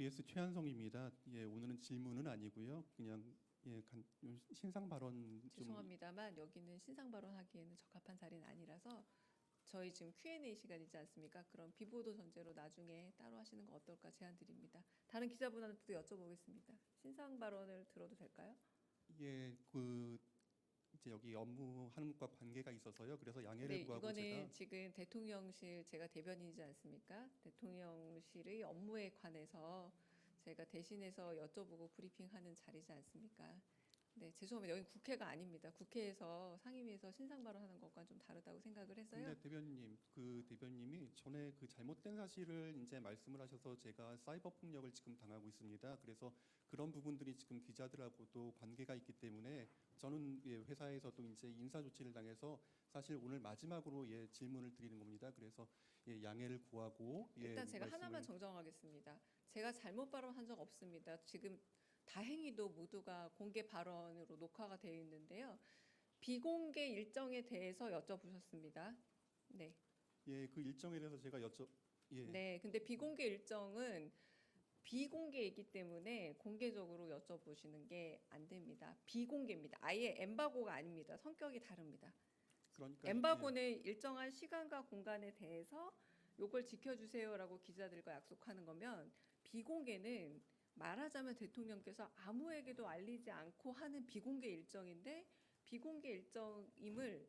SBS 최한성입니다. 예, 오늘은 질문은 아니고요. 그냥 예, 간, 요 신상 발언 좀 죄송합니다만 여기는 신상 발언하기에는 적합한 자리는 아니라서 저희 지금 Q&A 시간이지 않습니까? 그럼 비보도 전제로 나중에 따로 하시는 거 어떨까 제안 드립니다. 다른 기자분한테도 여쭤보겠습니다. 신상 발언을 들어도 될까요? 예, 그 이제 여기 업무하는 것과 관계가 있어서요. 그래서 양해를 네, 구하고 이거는 제가 지금 대통령실 제가 대변인이지 않습니까? 대통령실의 업무에 관해서 제가 대신해서 여쭤보고 브리핑하는 자리지 않습니까? 네, 죄송합니다. 여기 국회가 아닙니다. 국회에서 상임위에서 신상 발언하는 것과는 좀 다르다고 생각을 해서요. 근데 대변인님, 그 대변님이 전에 그 잘못된 사실을 이제 말씀을 하셔서 제가 사이버 폭력을 지금 당하고 있습니다. 그래서 그런 부분들이 지금 기자들하고도 관계가 있기 때문에 저는 예, 회사에서도 이제 인사 조치를 당해서 사실 오늘 마지막으로 예, 질문을 드리는 겁니다. 그래서 예, 양해를 구하고 예, 일단 제가 말씀을- 하나만 정정하겠습니다. 제가 잘못 발언한 적 없습니다. 지금 다행히도 모두가 공개 발언으로 녹화가 되어 있는데요. 비공개 일정에 대해서 여쭤보셨습니다. 네. 예, 그 일정에 대해서 제가 여쭤 예. 네. 근데 비공개 일정은 비공개이기 때문에 공개적으로 여쭤보시는 게 안 됩니다. 비공개입니다. 아예 엠바고가 아닙니다. 성격이 다릅니다. 그러니까 엠바고는 일정한 시간과 공간에 대해서 요걸 지켜주세요라고 기자들과 약속하는 거면 비공개는 말하자면 대통령께서 아무에게도 알리지 않고 하는 비공개 일정인데 비공개 일정임을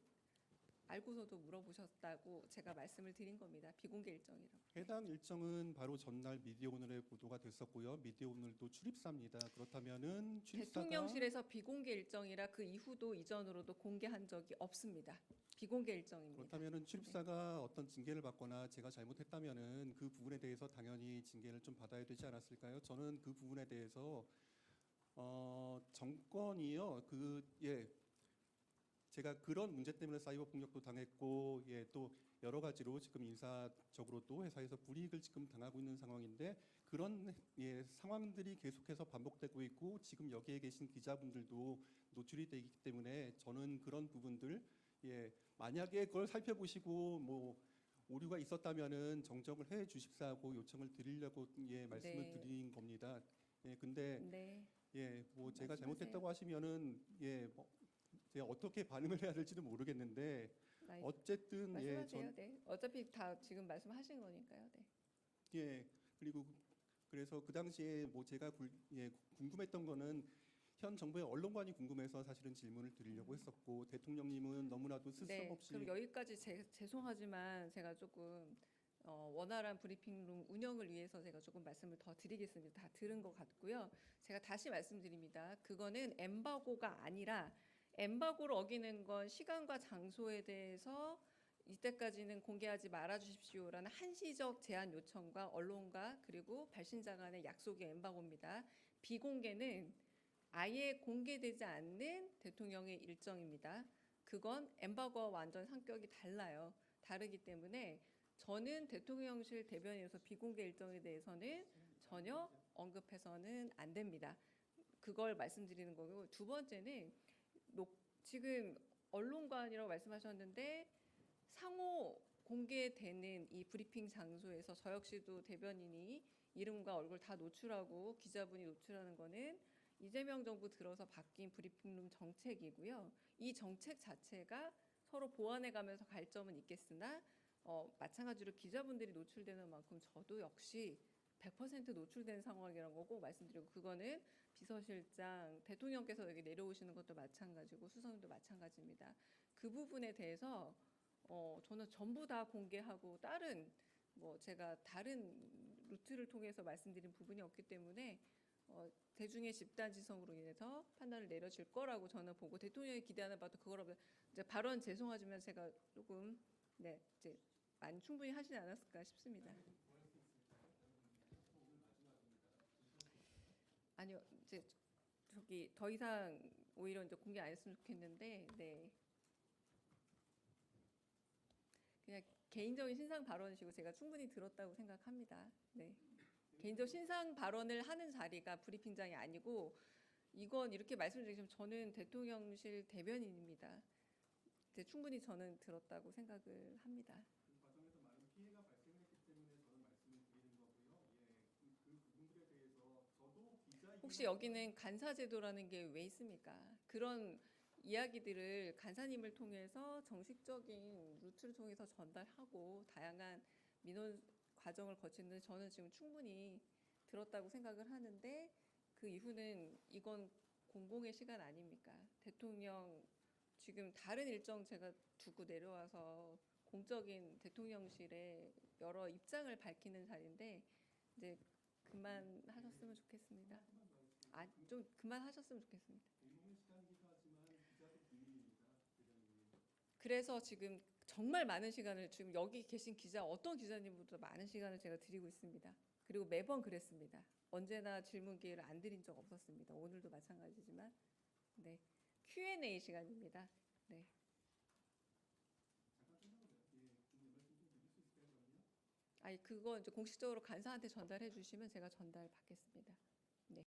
알고서도 물어보셨다고 제가 말씀을 드린 겁니다. 비공개 일정이라고. 해당 일정은 바로 전날 미디어 오늘에 보도가 됐었고요. 미디어 오늘도 출입사입니다. 그렇다면은 출입사가 대통령실에서 비공개 일정이라 그 이후도 이전으로도 공개한 적이 없습니다. 비공개 일정입니다. 그렇다면은 출입사가 어떤 징계를 받거나 제가 잘못했다면은 그 부분에 대해서 당연히 징계를 좀 받아야 되지 않았을까요? 저는 그 부분에 대해서 어 정권이요 그 예 제가 그런 문제 때문에 사이버 폭력도 당했고 예 또 여러 가지로 지금 인사적으로 또 회사에서 불이익을 지금 당하고 있는 상황인데 그런 예 상황들이 계속해서 반복되고 있고 지금 여기에 계신 기자분들도 노출이 되기 때문에 저는 그런 부분들 예 만약에 그걸 살펴보시고 뭐 오류가 있었다면은 정정을 해 주십사고 요청을 드리려고 예 말씀을 네. 드린 겁니다. 예 근데 네. 예, 뭐 제가 말씀하세요. 잘못했다고 하시면은 예, 뭐 제가 어떻게 반응을 해야 될지는 모르겠는데 나이- 어쨌든 예, 말씀하세요. 전 네. 어차피 다 지금 말씀하신 거니까요. 네. 예, 그리고 그래서 그 당시에 뭐 제가 굴- 예, 궁금했던 거는 현 정부의 언론관이 궁금해서 사실은 질문을 드리려고 했었고 대통령님은 너무나도 네. 스스럼없이 그럼 여기까지 제, 죄송하지만 제가 조금 어, 원활한 브리핑룸 운영을 위해서 제가 조금 말씀을 더 드리겠습니다. 다 들은 것 같고요. 제가 다시 말씀드립니다. 그거는 엠바고가 아니라 엠바고를 어기는 건 시간과 장소에 대해서 이때까지는 공개하지 말아 주십시오라는 한시적 제한 요청과 언론과 그리고 발신자 간의 약속이 엠바고입니다. 비공개는 아예 공개되지 않는 대통령의 일정입니다. 그건 엠바고와 완전 성격이 달라요. 다르기 때문에 저는 대통령실 대변인으로서 비공개 일정에 대해서는 전혀 언급해서는 안 됩니다. 그걸 말씀드리는 거고 두 번째는 녹- 지금 언론관이라고 말씀하셨는데 상호 공개되는 이 브리핑 장소에서 저 역시도 대변인이 이름과 얼굴 다 노출하고 기자분이 노출하는 거는 이재명 정부 들어서 바뀐 브리핑룸 정책이고요. 이 정책 자체가 서로 보완해 가면서 갈 점은 있겠으나 어, 마찬가지로 기자분들이 노출되는 만큼 저도 역시 100% 노출된 상황이라는 거고 말씀드리고 그거는 비서실장 대통령께서 여기 내려오시는 것도 마찬가지고 수석님도 마찬가지입니다. 그 부분에 대해서 어, 저는 전부 다 공개하고 다른 뭐 제가 다른 루트를 통해서 말씀드린 부분이 없기 때문에 어, 대중의 집단 지성으로 인해서 판단을 내려질 거라고 저는 보고 대통령이 기대하는 바도 그거라고 이제 발언 죄송하지만 제가 조금 네 이제 많이 충분히 하시지 않았을까 싶습니다. 아니요 이제 저기 더 이상 오히려 이제 공개 안 했으면 좋겠는데 네 그냥 개인적인 신상 발언이시고 제가 충분히 들었다고 생각합니다. 네. 개인적 신상 발언을 하는 자리가 브리핑장이 아니고 이건 이렇게 말씀드리면 저는 대통령실 대변인입니다. 네, 충분히 저는 들었다고 생각을 합니다. 그 과정에서 많은 피해가 발생했기 때문에 저는 말씀을 드리는 거고요. 예, 그, 그 부분들에 대해서 혹시 여기는 간사제도라는 게 왜 있습니까? 그런 이야기들을 간사님을 통해서 정식적인 루트를 통해서 전달하고 다양한 민원 과정을 거치는데 저는 지금 충분히 들었다고 생각을 하는데 그 이후는 이건 공공의 시간 아닙니까? 대통령 지금 다른 일정 제가 두고 내려와서 공적인 대통령실에 여러 입장을 밝히는 자리인데 이제 그만하셨으면 좋겠습니다. 아, 좀 그만하셨으면 좋겠습니다. 그래서 지금 정말 많은 시간을 지금 여기 계신 기자 어떤 기자님보다 많은 시간을 제가 드리고 있습니다. 그리고 매번 그랬습니다. 언제나 질문 기회를 안 드린 적 없었습니다. 오늘도 마찬가지지만 네 Q&A 시간입니다. 네. 아니 그거 이제 공식적으로 간사한테 전달해 주시면 제가 전달 받겠습니다. 네,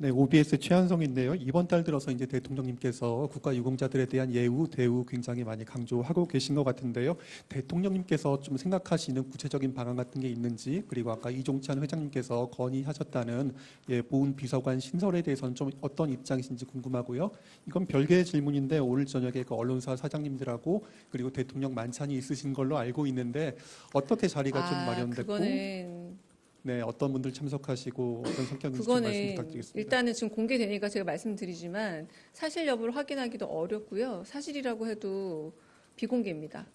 OBS 최한성인데요. 이번 달 들어서 이제 대통령님께서 국가 유공자들에 대한 예우 대우 굉장히 많이 강조하고 계신 것 같은데요. 대통령님께서 좀 생각하시는 구체적인 방안 같은 게 있는지 그리고 아까 이종찬 회장님께서 건의하셨다는 예, 보훈 비서관 신설에 대해서는 좀 어떤 입장이신지 궁금하고요. 이건 별개의 질문인데 오늘 저녁에 그 언론사 사장님들하고 그리고 대통령 만찬이 있으신 걸로 알고 있는데 어떻게 자리가 좀 아, 마련됐고 그거는 네, 어떤 분들 참석하시고 어떤 성격인지 좀 말씀 부탁드리겠습니다. 일단은 지금 공개되니까 제가 말씀드리지만 사실 여부를 확인하기도 어렵고요. 사실이라고 해도 비공개입니다.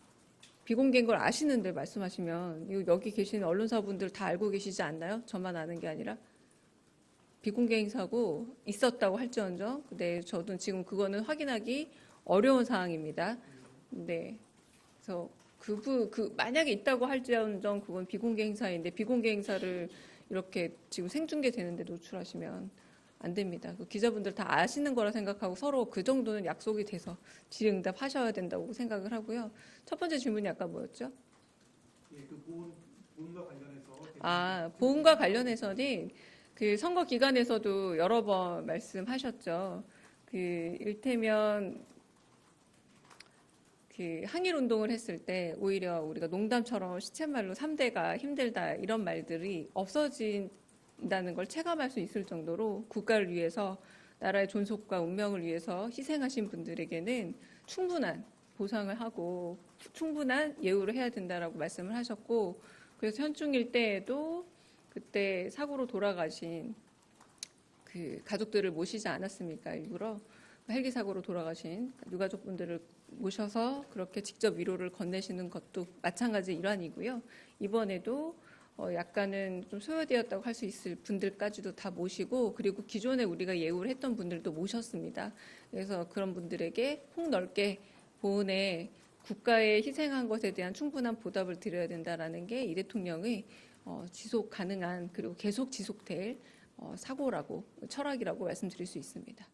비공개인 걸 아시는데 말씀하시면 여기 계신 언론사분들 다 알고 계시지 않나요? 저만 아는 게 아니라 비공개 행사고 있었다고 할지언정 네 저도 지금 그거는 확인하기 어려운 사항입니다. 네 그래서 그부 그 만약에 있다고 할지언정 그건 비공개 행사인데 비공개 행사를 이렇게 지금 생중계 되는데 노출하시면 안 됩니다. 그 기자분들 다 아시는 거라 생각하고 서로 그 정도는 약속이 돼서 질의응답 하셔야 된다고 생각을 하고요. 첫 번째 질문이 아까 뭐였죠? 예, 그 보훈, 보훈과 관련해서 아, 보훈과 관련해서는 그 선거 기간에서도 여러 번 말씀하셨죠. 그 일테면 그 항일 운동을 했을 때 오히려 우리가 농담처럼 시쳇말로 3대가 힘들다 이런 말들이 없어진다는 걸 체감할 수 있을 정도로 국가를 위해서 나라의 존속과 운명을 위해서 희생하신 분들에게는 충분한 보상을 하고 충분한 예우를 해야 된다라고 말씀을 하셨고 그래서 현충일 때에도 그때 사고로 돌아가신 그 가족들을 모시지 않았습니까 일부러? 헬기 사고로 돌아가신 유가족분들을 모셔서 그렇게 직접 위로를 건네시는 것도 마찬가지 일환이고요 이번에도 어 약간은 좀 소요되었다고 할 수 있을 분들까지도 다 모시고 그리고 기존에 우리가 예우를 했던 분들도 모셨습니다 그래서 그런 분들에게 폭넓게 보훈에 국가에 희생한 것에 대한 충분한 보답을 드려야 된다라는 게 이 대통령의 어, 지속 가능한 그리고 계속 지속될 어, 사고라고 철학이라고 말씀드릴 수 있습니다.